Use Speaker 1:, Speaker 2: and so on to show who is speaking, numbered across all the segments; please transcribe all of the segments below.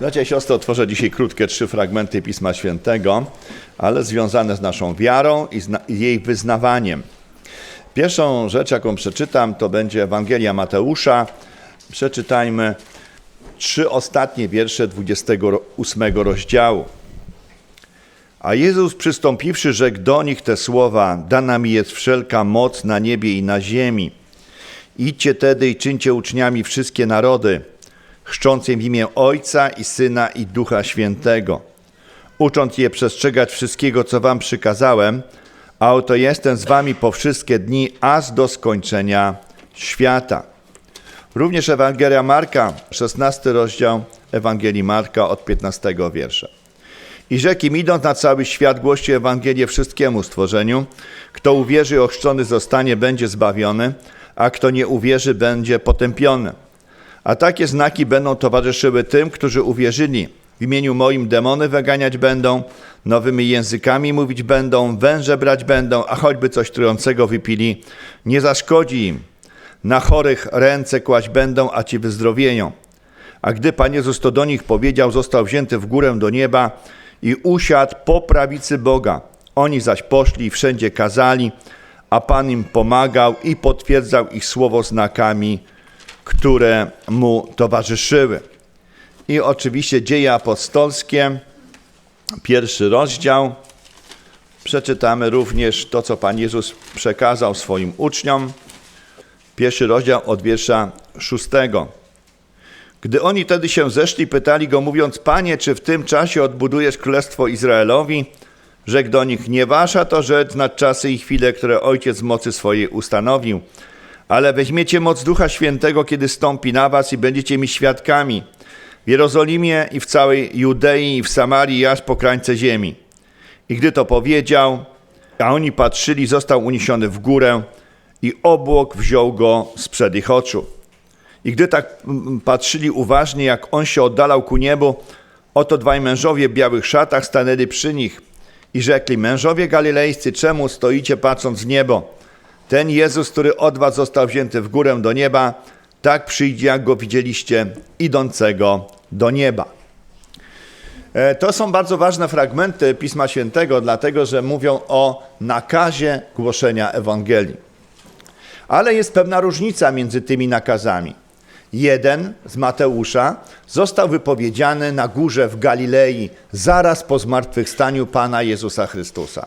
Speaker 1: Bracia i siostry, otworzę dzisiaj krótkie trzy fragmenty Pisma Świętego, ale związane z naszą wiarą i, zna- i jej wyznawaniem. Pierwszą rzecz, jaką przeczytam, to będzie Ewangelia Mateusza. Przeczytajmy trzy ostatnie wiersze 28 rozdziału. A Jezus przystąpiwszy, rzekł do nich te słowa: Dana mi jest wszelka moc na niebie i na ziemi. Idźcie tedy i czyńcie uczniami wszystkie narody, chrzcząc je w imię Ojca i Syna i Ducha Świętego, ucząc je przestrzegać wszystkiego, co wam przykazałem, a oto jestem z wami po wszystkie dni, aż do skończenia świata. Również Ewangelia Marka, 16 rozdział Ewangelii Marka od 15 wiersza. I rzekł im, idąc na cały świat, głoście Ewangelię wszystkiemu stworzeniu. Kto uwierzy ochrzczony zostanie, będzie zbawiony, a kto nie uwierzy, będzie potępiony. A takie znaki będą towarzyszyły tym, którzy uwierzyli. W imieniu moim demony wyganiać będą, nowymi językami mówić będą, węże brać będą, a choćby coś trującego wypili, nie zaszkodzi im. Na chorych ręce kłaść będą, a ci wyzdrowieją. A gdy Pan Jezus to do nich powiedział, został wzięty w górę do nieba i usiadł po prawicy Boga. Oni zaś poszli i wszędzie kazali, a Pan im pomagał i potwierdzał ich słowo znakami, które mu towarzyszyły. I oczywiście dzieje apostolskie, pierwszy rozdział. Przeczytamy również to, co Pan Jezus przekazał swoim uczniom. Pierwszy rozdział od wiersza szóstego. Gdy oni wtedy się zeszli, pytali go, mówiąc: Panie, czy w tym czasie odbudujesz królestwo Izraelowi? Rzekł do nich: Nie wasza to rzecz znać czasy i chwile, które ojciec mocy swojej ustanowił. Ale weźmiecie moc Ducha Świętego, kiedy stąpi na was i będziecie mi świadkami w Jerozolimie i w całej Judei i w Samarii i aż po krańce ziemi. I gdy to powiedział, a oni patrzyli, został uniesiony w górę i obłok wziął go sprzed ich oczu. I gdy tak mm, patrzyli uważnie, jak on się oddalał ku niebu, oto dwaj mężowie w białych szatach stanęli przy nich i rzekli: Mężowie galilejscy, czemu stoicie patrząc w niebo? Ten Jezus, który od was został wzięty w górę do nieba, tak przyjdzie, jak go widzieliście, idącego do nieba. E, To są bardzo ważne fragmenty Pisma Świętego, dlatego że mówią o nakazie głoszenia Ewangelii. Ale jest pewna różnica między tymi nakazami. Jeden z Mateusza został wypowiedziany na górze w Galilei zaraz po zmartwychwstaniu Pana Jezusa Chrystusa.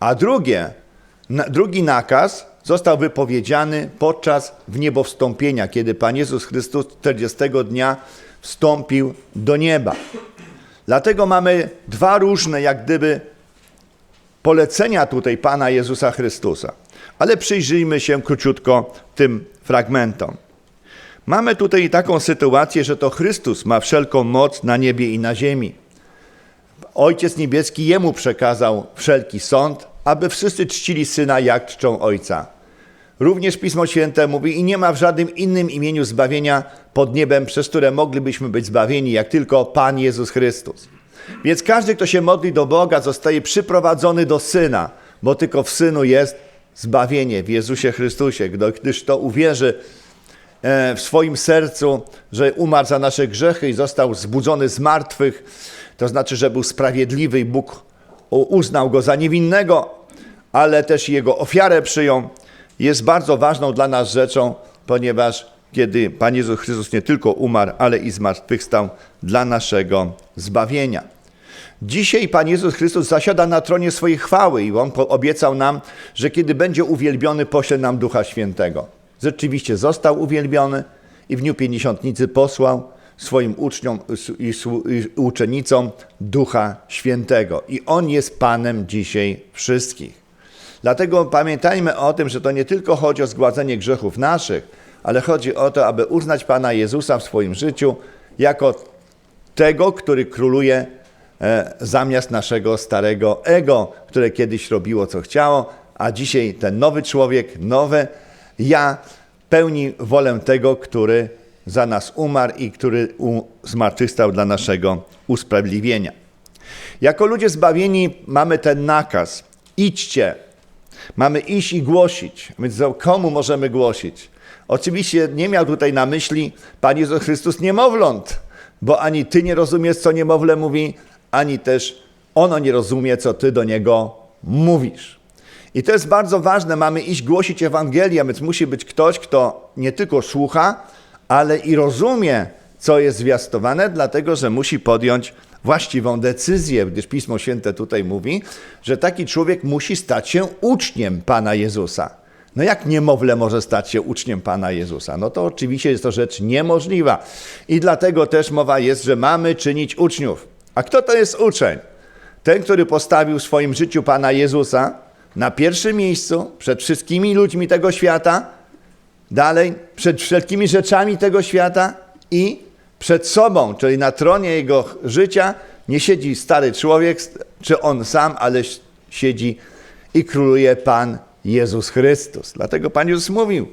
Speaker 1: A drugie, drugi nakaz został wypowiedziany podczas wniebowstąpienia, kiedy Pan Jezus Chrystus 40 dnia wstąpił do nieba. Dlatego mamy dwa różne, jak gdyby, polecenia tutaj Pana Jezusa Chrystusa. Ale przyjrzyjmy się króciutko tym fragmentom. Mamy tutaj taką sytuację, że to Chrystus ma wszelką moc na niebie i na ziemi. Ojciec Niebieski jemu przekazał wszelki sąd, aby wszyscy czcili syna, jak czczą ojca. Również Pismo Święte mówi, i nie ma w żadnym innym imieniu zbawienia pod niebem, przez które moglibyśmy być zbawieni, jak tylko Pan Jezus Chrystus. Więc każdy, kto się modli do Boga, zostaje przyprowadzony do Syna, bo tylko w Synu jest zbawienie, w Jezusie Chrystusie. Gdy- Gdyż to uwierzy e, w swoim sercu, że umarł za nasze grzechy i został zbudzony z martwych, to znaczy, że był sprawiedliwy i Bóg uznał go za niewinnego, ale też jego ofiarę przyjął, jest bardzo ważną dla nas rzeczą, ponieważ kiedy Pan Jezus Chrystus nie tylko umarł, ale i zmartwychwstał dla naszego zbawienia. Dzisiaj Pan Jezus Chrystus zasiada na tronie swojej chwały i On obiecał nam, że kiedy będzie uwielbiony, pośle nam Ducha Świętego. Rzeczywiście został uwielbiony i w dniu Pięćdziesiątnicy posłał swoim uczniom i uczennicom Ducha Świętego. I On jest Panem dzisiaj wszystkich. Dlatego pamiętajmy o tym, że to nie tylko chodzi o zgładzenie grzechów naszych, ale chodzi o to, aby uznać Pana Jezusa w swoim życiu jako tego, który króluje e, zamiast naszego starego ego, które kiedyś robiło co chciało, a dzisiaj ten nowy człowiek, nowe ja pełni wolę tego, który za nas umarł i który zmartwychwstał dla naszego usprawiedliwienia. Jako ludzie zbawieni mamy ten nakaz: idźcie, Mamy iść i głosić. Więc komu możemy głosić? Oczywiście nie miał tutaj na myśli Pan Jezus Chrystus niemowląt, bo ani ty nie rozumiesz, co niemowlę mówi, ani też ono nie rozumie, co ty do niego mówisz. I to jest bardzo ważne. Mamy iść głosić Ewangelię, więc musi być ktoś, kto nie tylko słucha, ale i rozumie, co jest zwiastowane, dlatego że musi podjąć właściwą decyzję, gdyż Pismo Święte tutaj mówi, że taki człowiek musi stać się uczniem Pana Jezusa. No jak niemowlę może stać się uczniem Pana Jezusa? No to oczywiście jest to rzecz niemożliwa. I dlatego też mowa jest, że mamy czynić uczniów. A kto to jest uczeń? Ten, który postawił w swoim życiu Pana Jezusa na pierwszym miejscu, przed wszystkimi ludźmi tego świata, dalej, przed wszelkimi rzeczami tego świata i przed sobą, czyli na tronie jego życia, nie siedzi stary człowiek, czy on sam, ale siedzi i króluje Pan Jezus Chrystus. Dlatego Pan Jezus mówił,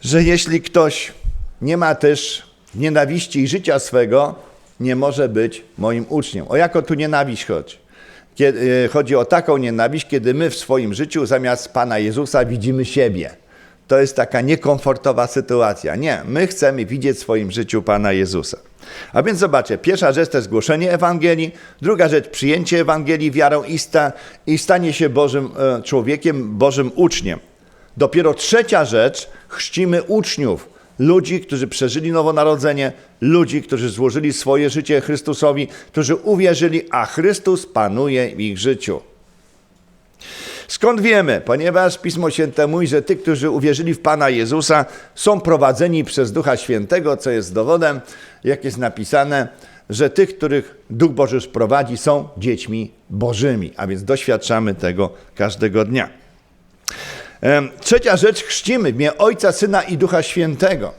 Speaker 1: że jeśli ktoś nie ma też nienawiści i życia swego, nie może być moim uczniem. O jaką tu nienawiść chodzi? Kiedy, chodzi o taką nienawiść, kiedy my w swoim życiu zamiast Pana Jezusa widzimy siebie. To jest taka niekomfortowa sytuacja. Nie, my chcemy widzieć w swoim życiu Pana Jezusa. A więc zobaczcie, pierwsza rzecz to jest głoszenie Ewangelii, druga rzecz przyjęcie Ewangelii wiarą i, sta, i stanie się Bożym e, człowiekiem, Bożym uczniem. Dopiero trzecia rzecz, chrzcimy uczniów, ludzi, którzy przeżyli nowonarodzenie, ludzi, którzy złożyli swoje życie Chrystusowi, którzy uwierzyli, a Chrystus panuje w ich życiu. Skąd wiemy? Ponieważ Pismo Święte mówi, że tych, którzy uwierzyli w Pana Jezusa, są prowadzeni przez Ducha Świętego, co jest dowodem, jak jest napisane, że tych, których Duch Boży prowadzi, są dziećmi Bożymi, a więc doświadczamy tego każdego dnia. Trzecia rzecz, chrzcimy imię Ojca, Syna i Ducha Świętego.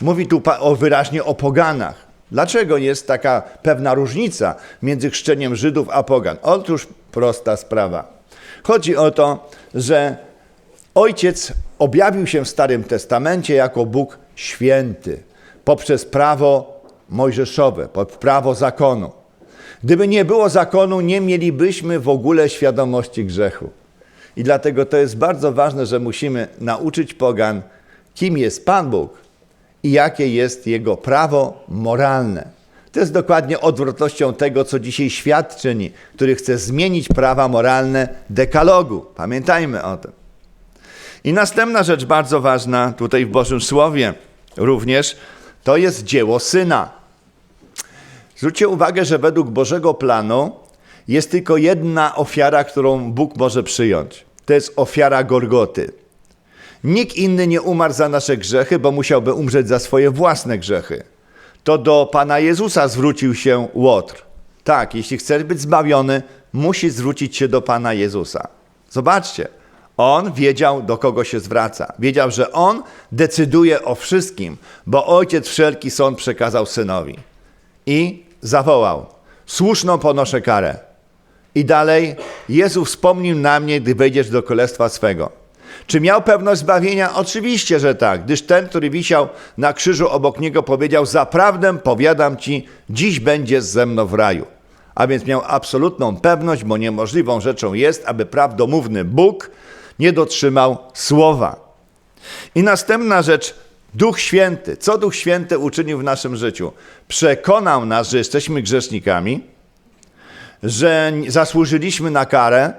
Speaker 1: Mówi tu o, wyraźnie o poganach. Dlaczego jest taka pewna różnica między chrzczeniem Żydów a pogan? Otóż prosta sprawa. Chodzi o to, że Ojciec objawił się w Starym Testamencie jako Bóg święty poprzez prawo mojżeszowe, prawo zakonu. Gdyby nie było zakonu, nie mielibyśmy w ogóle świadomości grzechu. I dlatego to jest bardzo ważne, że musimy nauczyć pogan, kim jest Pan Bóg i jakie jest jego prawo moralne. To jest dokładnie odwrotnością tego, co dzisiaj świat czyni, który chce zmienić prawa moralne dekalogu. Pamiętajmy o tym. I następna rzecz bardzo ważna tutaj w Bożym Słowie również, to jest dzieło Syna. Zwróćcie uwagę, że według Bożego planu jest tylko jedna ofiara, którą Bóg może przyjąć. To jest ofiara Gorgoty. Nikt inny nie umarł za nasze grzechy, bo musiałby umrzeć za swoje własne grzechy to do Pana Jezusa zwrócił się Łotr. Tak, jeśli chcesz być zbawiony, musisz zwrócić się do Pana Jezusa. Zobaczcie, on wiedział, do kogo się zwraca. Wiedział, że on decyduje o wszystkim, bo ojciec wszelki sąd przekazał synowi. I zawołał: Słuszną ponoszę karę. I dalej: Jezu, wspomnij na mnie, gdy wejdziesz do królestwa swego. Czy miał pewność zbawienia? Oczywiście, że tak, gdyż ten, który wisiał na krzyżu obok niego, powiedział: Zaprawdę powiadam ci, dziś będziesz ze mną w raju. A więc miał absolutną pewność, bo niemożliwą rzeczą jest, aby prawdomówny Bóg nie dotrzymał słowa. I następna rzecz, Duch Święty. Co Duch Święty uczynił w naszym życiu? Przekonał nas, że jesteśmy grzesznikami, że zasłużyliśmy na karę,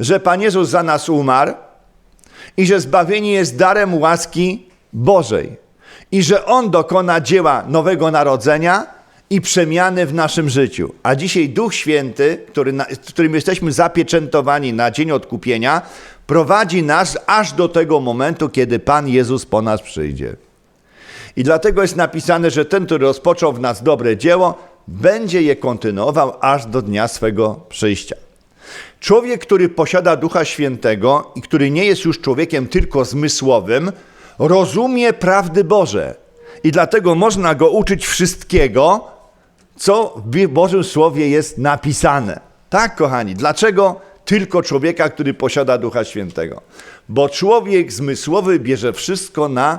Speaker 1: że Pan Jezus za nas umarł, i że zbawienie jest darem łaski Bożej i że On dokona dzieła nowego narodzenia i przemiany w naszym życiu. A dzisiaj Duch Święty, który, którym jesteśmy zapieczętowani na dzień odkupienia, prowadzi nas aż do tego momentu, kiedy Pan Jezus po nas przyjdzie. I dlatego jest napisane, że ten, który rozpoczął w nas dobre dzieło, będzie je kontynuował aż do dnia swego przyjścia. Człowiek, który posiada Ducha Świętego i który nie jest już człowiekiem tylko zmysłowym, rozumie prawdy Boże. I dlatego można go uczyć wszystkiego, co w Bożym Słowie jest napisane. Tak, kochani, dlaczego tylko człowieka, który posiada Ducha Świętego? Bo człowiek zmysłowy bierze wszystko na,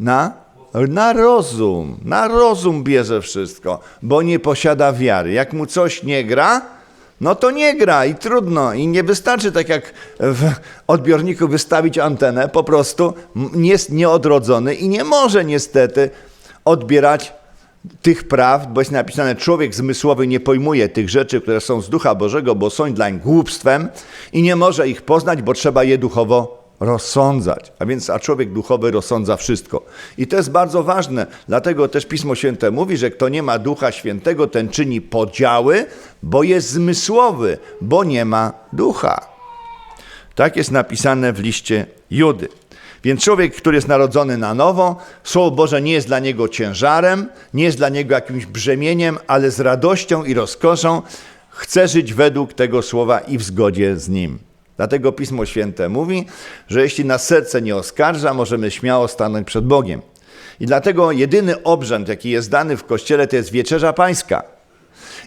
Speaker 1: na, na rozum. Na rozum bierze wszystko, bo nie posiada wiary. Jak mu coś nie gra, no to nie gra i trudno. I nie wystarczy tak jak w odbiorniku wystawić antenę, po prostu jest nieodrodzony i nie może niestety odbierać tych prawd, bo jest napisane, człowiek zmysłowy nie pojmuje tych rzeczy, które są z Ducha Bożego, bo są dlań głupstwem i nie może ich poznać, bo trzeba je duchowo rozsądzać. A więc a człowiek duchowy rozsądza wszystko. I to jest bardzo ważne, dlatego też Pismo Święte mówi, że kto nie ma Ducha Świętego, ten czyni podziały, bo jest zmysłowy, bo nie ma ducha. Tak jest napisane w liście Judy. Więc człowiek, który jest narodzony na nowo, Słowo Boże nie jest dla niego ciężarem, nie jest dla niego jakimś brzemieniem, ale z radością i rozkoszą chce żyć według tego słowa i w zgodzie z nim. Dlatego Pismo Święte mówi, że jeśli nas serce nie oskarża, możemy śmiało stanąć przed Bogiem. I dlatego jedyny obrzęd, jaki jest dany w Kościele, to jest wieczerza pańska.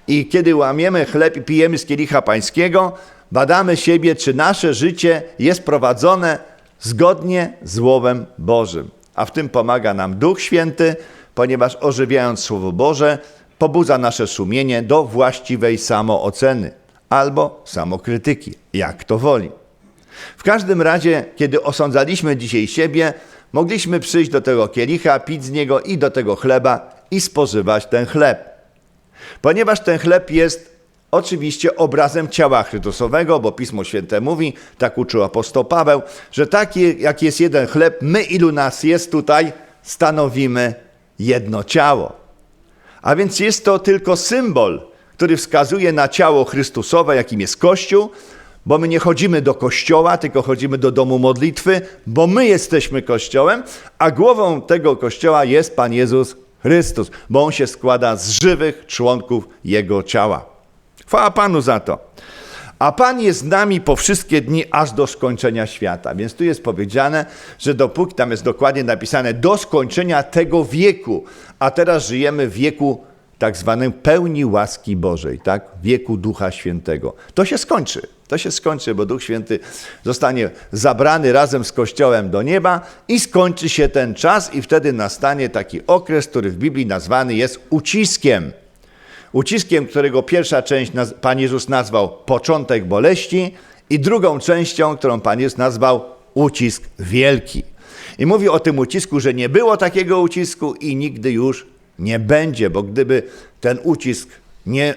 Speaker 1: I kiedy łamiemy chleb i pijemy z kielicha pańskiego, badamy siebie, czy nasze życie jest prowadzone zgodnie z Słowem Bożym. A w tym pomaga nam Duch Święty, ponieważ ożywiając Słowo Boże, pobudza nasze sumienie do właściwej samooceny albo samokrytyki, jak to woli. W każdym razie, kiedy osądzaliśmy dzisiaj siebie, mogliśmy przyjść do tego kielicha, pić z niego i do tego chleba i spożywać ten chleb. Ponieważ ten chleb jest oczywiście obrazem ciała Chrystusowego, bo Pismo Święte mówi, tak uczył apostoł Paweł, że taki jak jest jeden chleb, my ilu nas jest tutaj, stanowimy jedno ciało. A więc jest to tylko symbol, który wskazuje na ciało Chrystusowe, jakim jest Kościół, bo my nie chodzimy do kościoła, tylko chodzimy do domu modlitwy, bo my jesteśmy kościołem, a głową tego kościoła jest Pan Jezus Chrystus, bo on się składa z żywych członków jego ciała. Chwała Panu za to. A Pan jest z nami po wszystkie dni, aż do skończenia świata. Więc tu jest powiedziane, że dopóki, tam jest dokładnie napisane, do skończenia tego wieku, a teraz żyjemy w wieku tak zwanym pełni łaski Bożej, tak? Wieku Ducha Świętego. To się skończy. To się skończy, bo Duch Święty zostanie zabrany razem z Kościołem do nieba i skończy się ten czas i wtedy nastanie taki okres, który w Biblii nazwany jest uciskiem. Uciskiem, którego pierwsza część Pan Jezus nazwał początek boleści i drugą częścią, którą Pan Jezus nazwał ucisk wielki. I mówi o tym ucisku, że nie było takiego ucisku i nigdy już nie będzie, bo gdyby ten ucisk nie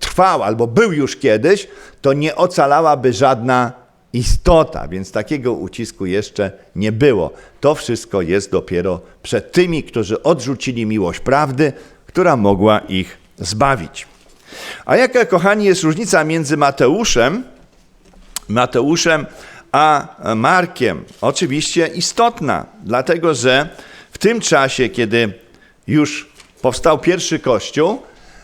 Speaker 1: trwał albo był już kiedyś, to nie ocalałaby żadna istota, więc takiego ucisku jeszcze nie było. To wszystko jest dopiero przed tymi, którzy odrzucili miłość prawdy, która mogła ich zbawić. A jaka, kochani, jest różnica między Mateuszem, Mateuszem a Markiem? Oczywiście istotna, dlatego że w tym czasie, kiedy już powstał pierwszy kościół,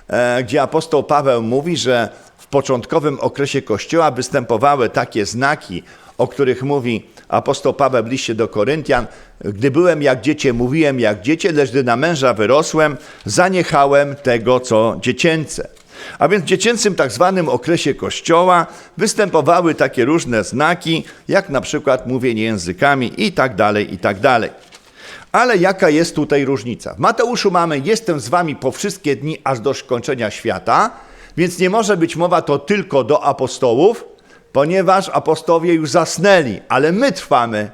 Speaker 1: e, gdzie apostoł Paweł mówi, że w początkowym okresie kościoła występowały takie znaki, o których mówi apostoł Paweł w liście do Koryntian. Gdy byłem jak dziecię, mówiłem jak dziecię, lecz gdy na męża wyrosłem, zaniechałem tego, co dziecięce. A więc w dziecięcym tak zwanym okresie kościoła występowały takie różne znaki, jak na przykład mówienie językami i tak dalej, i tak dalej. Ale jaka jest tutaj różnica? W Mateuszu mamy: Jestem z wami po wszystkie dni, aż do skończenia świata, więc nie może być mowa to tylko do apostołów, ponieważ apostowie już zasnęli, ale my trwamy.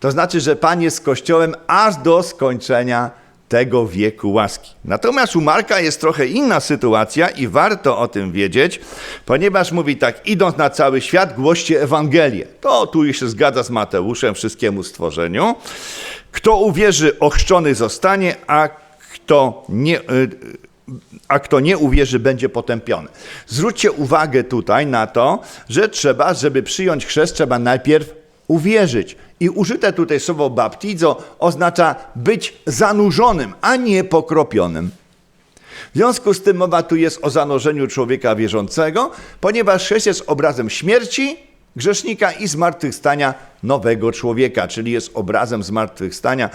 Speaker 1: To znaczy, że Pan jest z Kościołem aż do skończenia tego wieku łaski. Natomiast u Marka jest trochę inna sytuacja i warto o tym wiedzieć, ponieważ mówi tak, idąc na cały świat, głoście Ewangelię. To tu się zgadza z Mateuszem, wszystkiemu stworzeniu. Kto uwierzy, ochrzczony zostanie, a kto nie, y, a kto nie uwierzy, będzie potępiony. Zwróćcie uwagę tutaj na to, że trzeba, żeby przyjąć chrzest, trzeba najpierw uwierzyć. I użyte tutaj słowo baptizo oznacza być zanurzonym, a nie pokropionym. W związku z tym mowa tu jest o zanurzeniu człowieka wierzącego, ponieważ chrzest jest obrazem śmierci, grzesznika i zmartwychwstania nowego człowieka, czyli jest obrazem zmartwychwstania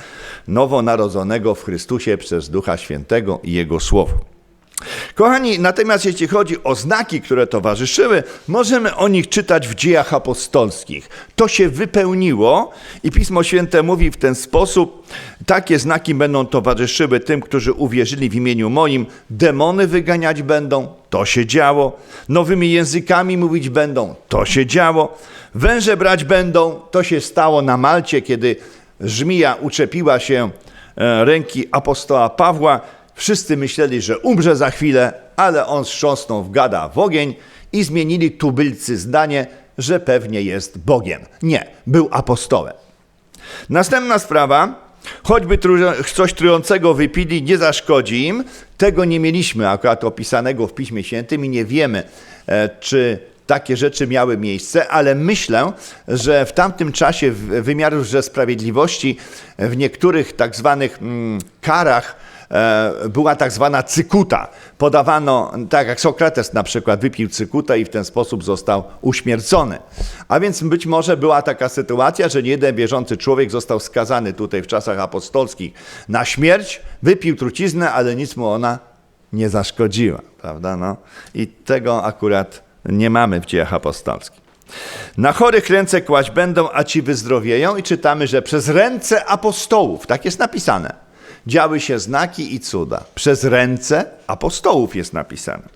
Speaker 1: nowonarodzonego w Chrystusie przez Ducha Świętego i Jego Słowo. Kochani, natomiast jeśli chodzi o znaki, które towarzyszyły, możemy o nich czytać w dziejach apostolskich. To się wypełniło i Pismo Święte mówi w ten sposób: takie znaki będą towarzyszyły tym, którzy uwierzyli w imieniu moim, demony wyganiać będą, to się działo, nowymi językami mówić będą, to się działo, węże brać będą, to się stało na Malcie, kiedy żmija uczepiła się e, ręki apostoła Pawła. Wszyscy myśleli, że umrze za chwilę, ale on strząsnął w gada w ogień i zmienili tubylcy zdanie, że pewnie jest Bogiem. Nie, był apostołem. Następna sprawa. Choćby coś trującego wypili, nie zaszkodzi im. Tego nie mieliśmy akurat opisanego w Piśmie Świętym i nie wiemy, e, czy takie rzeczy miały miejsce, ale myślę, że w tamtym czasie w wymiarze sprawiedliwości w niektórych tak zwanych mm, karach była tak zwana cykuta. Podawano, tak jak Sokrates na przykład wypił cykutę i w ten sposób został uśmiercony. A więc być może była taka sytuacja, że nie jeden człowiek został skazany tutaj w czasach apostolskich na śmierć, wypił truciznę, ale nic mu ona nie zaszkodziła, prawda? No. I tego akurat nie mamy w dziejach apostolskich. Na chorych ręce kłaść będą, a ci wyzdrowieją i czytamy, że przez ręce apostołów, tak jest napisane, działy się znaki i cuda. Przez ręce apostołów jest napisane.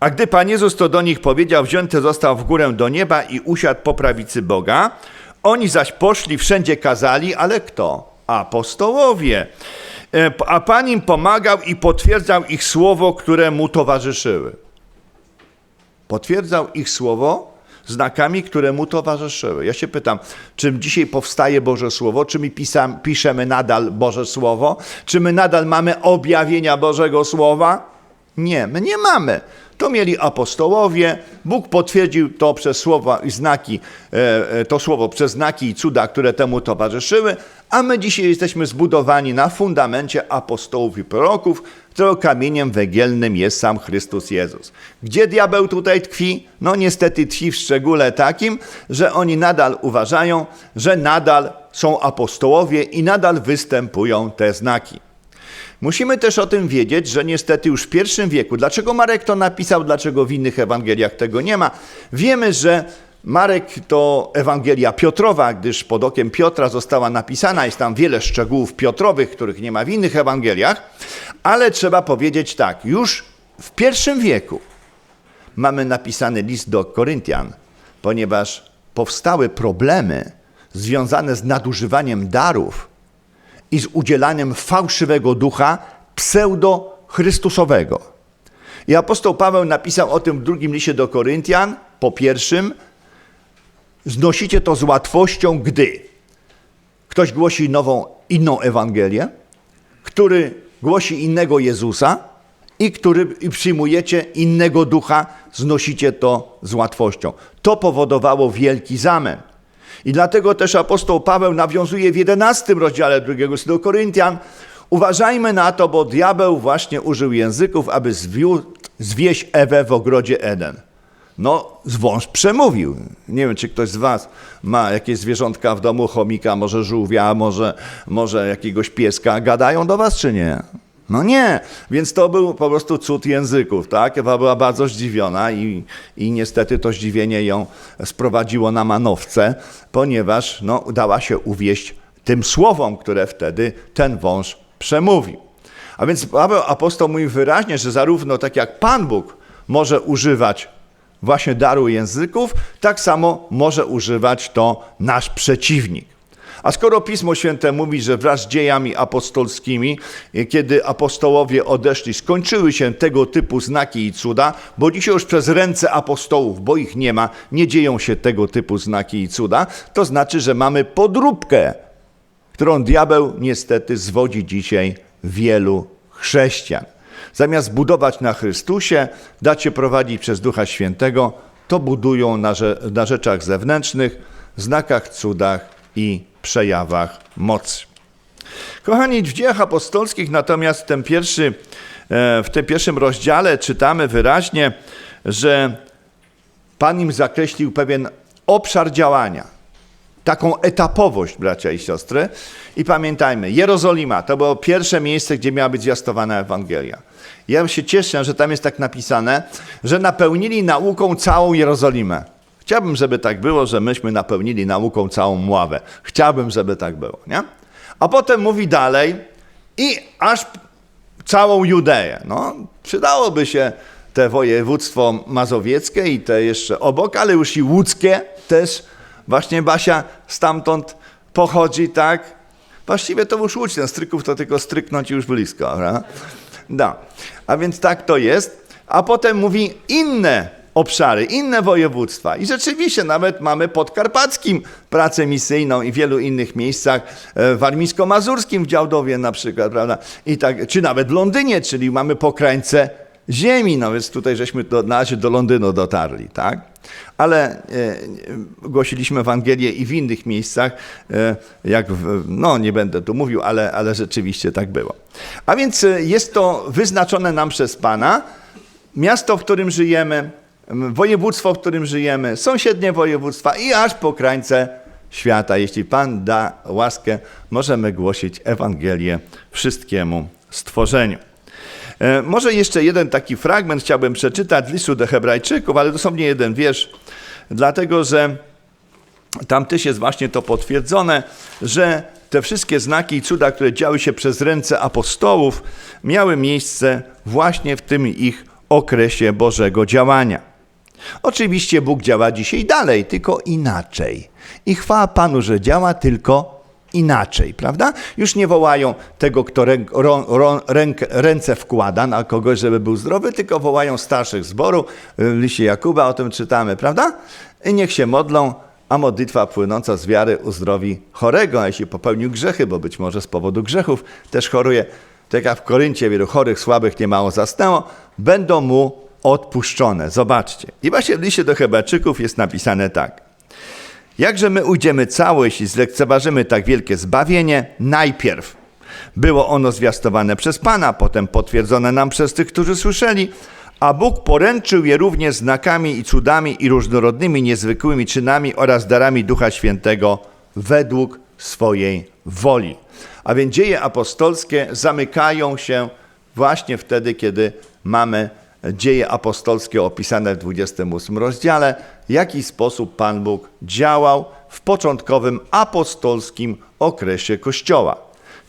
Speaker 1: A gdy Pan Jezus to do nich powiedział, wzięty został w górę do nieba i usiadł po prawicy Boga. Oni zaś poszli, wszędzie kazali, ale kto? Apostołowie. E, A Pan im pomagał i potwierdzał ich słowo, które mu towarzyszyły. Potwierdzał ich słowo znakami, które mu towarzyszyły. Ja się pytam, czym dzisiaj powstaje Boże Słowo? Czy my pisam, piszemy nadal Boże Słowo? Czy my nadal mamy objawienia Bożego Słowa? Nie, my nie mamy. To mieli apostołowie. Bóg potwierdził to przez słowa i znaki, e, e, to słowo przez znaki i cuda, które temu towarzyszyły, a my dzisiaj jesteśmy zbudowani na fundamencie apostołów i proroków, którego kamieniem węgielnym jest sam Chrystus Jezus. Gdzie diabeł tutaj tkwi? No niestety tkwi w szczególe takim, że oni nadal uważają, że nadal są apostołowie i nadal występują te znaki. Musimy też o tym wiedzieć, że niestety już w pierwszym wieku, dlaczego Marek to napisał, dlaczego w innych Ewangeliach tego nie ma, wiemy, że Marek to Ewangelia Piotrowa, gdyż pod okiem Piotra została napisana, jest tam wiele szczegółów Piotrowych, których nie ma w innych Ewangeliach, ale trzeba powiedzieć tak, już w pierwszym wieku mamy napisany list do Koryntian, ponieważ powstały problemy związane z nadużywaniem darów i z udzielaniem fałszywego ducha pseudo-chrystusowego. I apostoł Paweł napisał o tym w drugim liście do Koryntian, po pierwszym, znosicie to z łatwością, gdy ktoś głosi nową, inną Ewangelię, który głosi innego Jezusa i który i przyjmujecie innego ducha, znosicie to z łatwością. To powodowało wielki zamęt. I dlatego też apostoł Paweł nawiązuje w 11 rozdziale drugiego listu Koryntian. Uważajmy na to, bo diabeł właśnie użył języków, aby zwieść Ewę w ogrodzie Eden. No, wąż przemówił. Nie wiem, czy ktoś z Was ma jakieś zwierzątka w domu, chomika, może żółwia, może, może jakiegoś pieska. Gadają do Was, czy nie? No nie, więc to był po prostu cud języków, tak? Ewa była bardzo zdziwiona i, i niestety to zdziwienie ją sprowadziło na manowce, ponieważ no, dała się uwieść tym słowom, które wtedy ten wąż przemówił. A więc Paweł apostoł mówi wyraźnie, że zarówno tak jak Pan Bóg może używać właśnie daru języków, tak samo może używać to nasz przeciwnik. A skoro Pismo Święte mówi, że wraz z dziejami apostolskimi, kiedy apostołowie odeszli, skończyły się tego typu znaki i cuda, bo dzisiaj już przez ręce apostołów, bo ich nie ma, nie dzieją się tego typu znaki i cuda, to znaczy, że mamy podróbkę, którą diabeł niestety zwodzi dzisiaj wielu chrześcijan. Zamiast budować na Chrystusie, dać się prowadzić przez Ducha Świętego, to budują na, na rzeczach zewnętrznych, znakach, cudach i przejawach mocy. Kochani, w dziejach apostolskich natomiast tym, pierwszy, e, w tym pierwszym rozdziale czytamy wyraźnie, że Pan im zakreślił pewien obszar działania, taką etapowość, bracia i siostry. I pamiętajmy, Jerozolima to było pierwsze miejsce, gdzie miała być zwiastowana Ewangelia. Ja się cieszę, że tam jest tak napisane, że napełnili nauką całą Jerozolimę. Chciałbym, żeby tak było, że myśmy napełnili nauką całą Mławę. Chciałbym, żeby tak było, nie? A potem mówi dalej i aż całą Judeję. No, przydałoby się te województwo mazowieckie i te jeszcze obok, ale już i łódzkie też. Właśnie Basia stamtąd pochodzi, tak? Właściwie to już łódź, ten stryków to tylko stryknąć już blisko. Prawda? Da. A więc tak to jest. A potem mówi inne obszary, inne województwa. I rzeczywiście nawet mamy podkarpackim pracę misyjną i w wielu innych miejscach, e, w warmińsko-mazurskim w Działdowie na przykład, prawda? I tak, czy nawet w Londynie, czyli mamy pokrańce ziemi, no więc tutaj żeśmy do, na razie do Londynu dotarli, tak? Ale e, głosiliśmy Ewangelię i w innych miejscach, e, jak w, no nie będę tu mówił, ale, ale rzeczywiście tak było. A więc e, jest to wyznaczone nam przez Pana, miasto, w którym żyjemy, województwo, w którym żyjemy, sąsiednie województwa i aż po krańce świata. Jeśli Pan da łaskę, możemy głosić Ewangelię wszystkiemu stworzeniu. E, Może jeszcze jeden taki fragment chciałbym przeczytać listu do Hebrajczyków, ale dosłownie jeden wiersz, dlatego że tam też jest właśnie to potwierdzone, że te wszystkie znaki i cuda, które działy się przez ręce apostołów, miały miejsce właśnie w tym ich okresie Bożego działania. Oczywiście Bóg działa dzisiaj dalej, tylko inaczej. I chwała Panu, że działa tylko inaczej, prawda? Już nie wołają tego, kto rą, ręk, ręce wkłada na kogoś, żeby był zdrowy, tylko wołają starszych zboru. W liście Jakuba o tym czytamy, prawda? I niech się modlą, a modlitwa płynąca z wiary uzdrowi chorego, a jeśli popełnił grzechy, bo być może z powodu grzechów też choruje, tak jak w Koryncie wielu chorych, słabych niemało zasnęło, będą mu odpuszczone. Zobaczcie. I właśnie w liście do Hebrajczyków jest napisane tak. Jakże my ujdziemy cało, jeśli zlekceważymy tak wielkie zbawienie? Najpierw było ono zwiastowane przez Pana, potem potwierdzone nam przez tych, którzy słyszeli, a Bóg poręczył je również znakami i cudami i różnorodnymi niezwykłymi czynami oraz darami Ducha Świętego według swojej woli. A więc dzieje apostolskie zamykają się właśnie wtedy, kiedy mamy dzieje apostolskie opisane w 28 rozdziale, w jaki sposób Pan Bóg działał w początkowym apostolskim okresie Kościoła.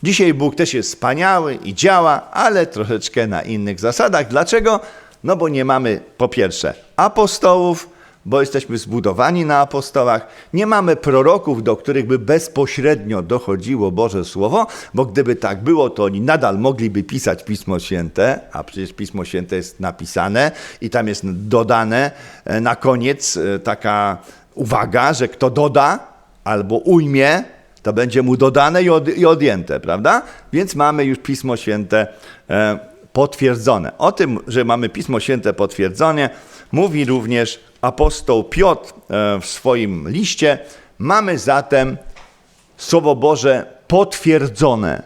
Speaker 1: Dzisiaj Bóg też jest wspaniały i działa, ale troszeczkę na innych zasadach. Dlaczego? No bo nie mamy po pierwsze apostołów, bo jesteśmy zbudowani na apostołach. Nie mamy proroków, do których by bezpośrednio dochodziło Boże Słowo, bo gdyby tak było, to oni nadal mogliby pisać Pismo Święte, a przecież Pismo Święte jest napisane i tam jest dodane e, na koniec e, taka uwaga, że kto doda albo ujmie, to będzie mu dodane i, i odjęte, prawda? Więc mamy już Pismo Święte e, potwierdzone. O tym, że mamy Pismo Święte potwierdzone, mówi również apostoł Piotr e, w swoim liście. Mamy zatem Słowo Boże potwierdzone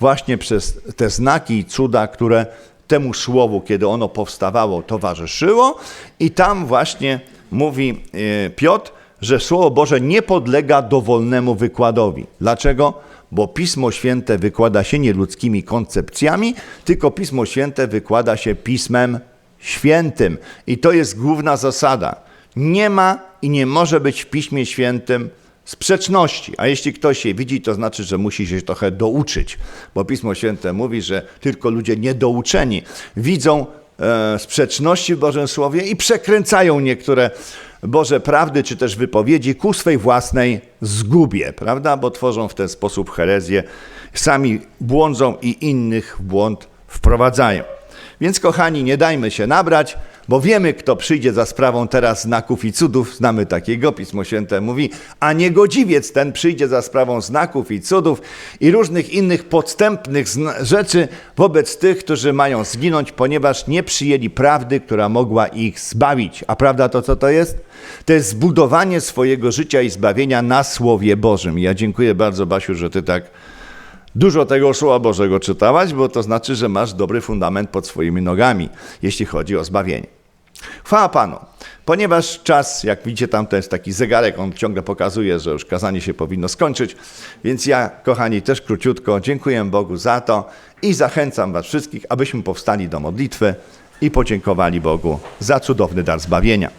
Speaker 1: właśnie przez te znaki i cuda, które temu słowu, kiedy ono powstawało, towarzyszyło. I tam właśnie mówi e, Piotr, że Słowo Boże nie podlega dowolnemu wykładowi. Dlaczego? Bo Pismo Święte wykłada się nie ludzkimi koncepcjami, tylko Pismo Święte wykłada się Pismem Świętym. I to jest główna zasada. Nie ma i nie może być w Piśmie Świętym sprzeczności. A jeśli ktoś je widzi, to znaczy, że musi się trochę douczyć. Bo Pismo Święte mówi, że tylko ludzie niedouczeni widzą e, sprzeczności w Bożym Słowie i przekręcają niektóre Boże prawdy czy też wypowiedzi ku swej własnej zgubie, prawda? Bo tworzą w ten sposób herezję, sami błądzą i innych w błąd wprowadzają. Więc kochani, nie dajmy się nabrać, bo wiemy, kto przyjdzie za sprawą teraz znaków i cudów. Znamy takiego, Pismo Święte mówi, a niegodziwiec ten przyjdzie za sprawą znaków i cudów i różnych innych podstępnych rzeczy wobec tych, którzy mają zginąć, ponieważ nie przyjęli prawdy, która mogła ich zbawić. A prawda to co to jest? To jest zbudowanie swojego życia i zbawienia na Słowie Bożym. Ja dziękuję bardzo, Basiu, że ty tak dużo tego Słowa Bożego czytałaś, bo to znaczy, że masz dobry fundament pod swoimi nogami, jeśli chodzi o zbawienie. Chwała Panu, ponieważ czas, jak widzicie, tam to jest taki zegarek, on ciągle pokazuje, że już kazanie się powinno skończyć, więc ja, kochani, też króciutko dziękuję Bogu za to i zachęcam Was wszystkich, abyśmy powstali do modlitwy i podziękowali Bogu za cudowny dar zbawienia.